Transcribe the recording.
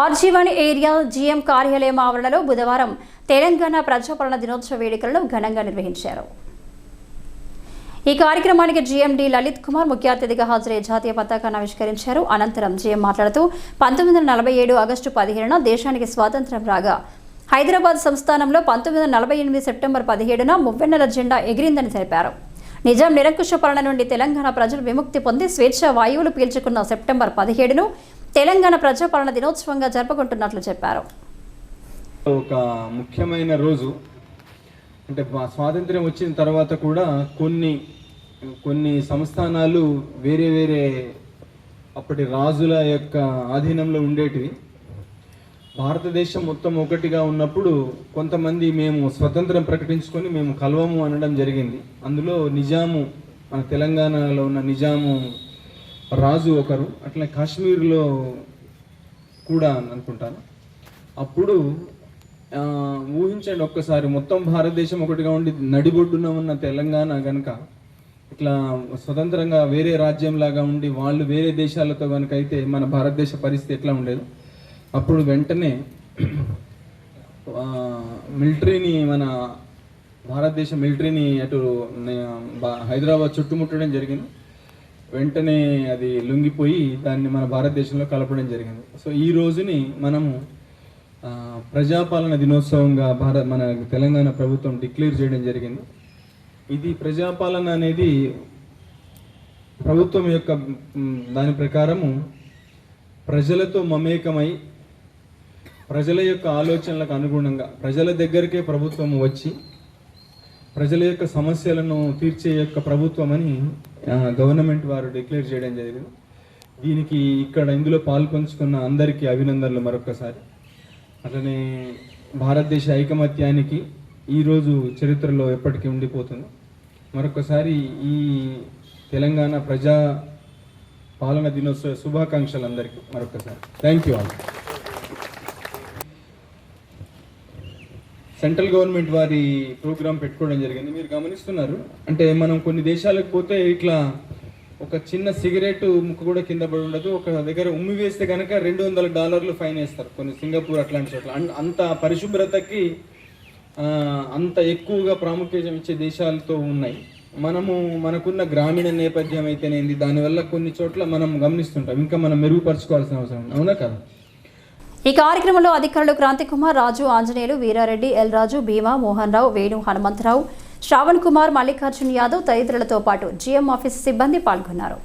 RG one area GM కార్యాలయం ఆవరణలో బుధవారం తెలంగాణ ప్రజాపాలన దినోత్సవ వేడుకలను ఘనంగా నిర్వహించారు. ఈ కార్యక్రమానికి జీఎండి లలిత్ కుమార్ ముఖ్య అతిథిగా హాజరై జాతీయ పతాకాన్ని ఆవిష్కరించారు. అనంతరం జీఎం మాట్లాడుతూ పంతొమ్మిది వందల నలభై ఏడు ఆగస్టు పదిహేడున దేశానికి స్వాతంత్ర్యం రాగా హైదరాబాద్ సంస్థానంలో పంతొమ్మిది వందల నలభై ఎనిమిది సెప్టెంబర్ పదిహేడున మువ్వెన్నెల జెండా ఎగిరిందని తెలిపారు. నిజాం నిరంకుశ పాలన నుండి తెలంగాణ ప్రజలు విముక్తి పొంది స్వేచ్ఛ వాయువులు పీల్చుకున్న సెప్టెంబర్ పదిహేడును తెలంగాణ ప్రజాపాలన దినోత్సవంగా జరుపుకుంటున్నట్లు చెప్పారు. ఒక ముఖ్యమైన రోజు. అంటే స్వాతంత్ర్యం వచ్చిన తర్వాత కూడా కొన్ని కొన్ని సంస్థానాలు వేరే వేరే అప్పటి రాజుల యొక్క ఆధీనంలో ఉండేటివి. భారతదేశం మొత్తం ఒకటిగా ఉన్నప్పుడు కొంతమంది మేము స్వతంత్రం ప్రకటించుకొని మేము కలవము అనడం జరిగింది. అందులో నిజాము మన తెలంగాణలో ఉన్న నిజాము రాజు ఒకరు అట్లా కాశ్మీర్లో కూడా అనుకుంటాను. అప్పుడు ఊహించండి ఒక్కసారి మొత్తం భారతదేశం ఒకటిగా ఉండి నడిబొడ్డున ఉన్న తెలంగాణ కనుక ఇట్లా స్వతంత్రంగా వేరే రాజ్యంలాగా ఉండి వాళ్ళు వేరే దేశాలతో కనుక అయితే మన భారతదేశ పరిస్థితి ఎట్లా ఉండేది అప్పుడు వెంటనే మిలిటరీని మన భారతదేశ మిలిటరీని అటు హైదరాబాద్ చుట్టుముట్టడం జరిగింది. వెంటనే అది లొంగిపోయి దాన్ని మన భారతదేశంలో కలపడం జరిగింది. సో ఈ రోజుని మనము ప్రజాపాలన దినోత్సవంగా భారత మన తెలంగాణ ప్రభుత్వం డిక్లేర్ చేయడం జరిగింది. ఇది ప్రజాపాలన అనేది ప్రభుత్వం యొక్క దాని ప్రకారము ప్రజలతో మమేకమై ప్రజల యొక్క ఆలోచనలకు అనుగుణంగా ప్రజల దగ్గరికే ప్రభుత్వం వచ్చి ప్రజల యొక్క సమస్యలను తీర్చే యొక్క ప్రభుత్వం అని గవర్నమెంట్ వారు డిక్లేర్ చేయడం జరిగింది. దీనికి ఇక్కడ ఇందులో పాల్పంచుకున్న అందరికీ అభినందనలు మరొకసారి అట్లనే భారతదేశ ఐకమత్యానికి ఈరోజు చరిత్రలో ఎప్పటికీ ఉండిపోతుంది. మరొకసారి ఈ తెలంగాణ ప్రజా పాలన దినోత్సవ శుభాకాంక్షలు అందరికీ మరొకసారి thank you all central government వారి ప్రోగ్రామ్ పెట్టుకోవడం జరిగింది. మీరు గమనిస్తున్నారు? అంటే మనం కొన్ని దేశాలకు పోతే ఇట్లా ఒక చిన్న సిగరెట్ ముక్క కూడా కింద పడి ఉండదు. ఒక దగ్గర ఉమ్మి వేస్తే కనుక రెండు వందల డాలర్లు ఫైన్ వేస్తారు. కొన్ని సింగపూర్ అట్లాంటి చోట్ల. అంత పరిశుభ్రతకి అంత ఎక్కువగా ప్రాముఖ్యత ఇచ్చే దేశాలతో ఉన్నాయి. మనము మనకున్న గ్రామీణ నేపథ్యం అయితేనేది? దానివల్ల కొన్ని చోట్ల మనం గమనిస్తుంటాం. ఇంకా మనం మెరుగుపరచుకోవాల్సిన అవసరం ఉంది. అవునా కదా? ఈ కార్యక్రమంలో అధికారులు క్రాంతికుమార్ రాజు ఆంజనేయులు వీరారెడ్డి ఎల్ రాజు భీమా మోహన్ రావు వేణు హనుమంతరావు శ్రావణ్ కుమార్ మల్లికార్జున్ యాదవ్ తదితరులతో పాటు జీఎం ఆఫీస్ సిబ్బంది పాల్గొన్నారు.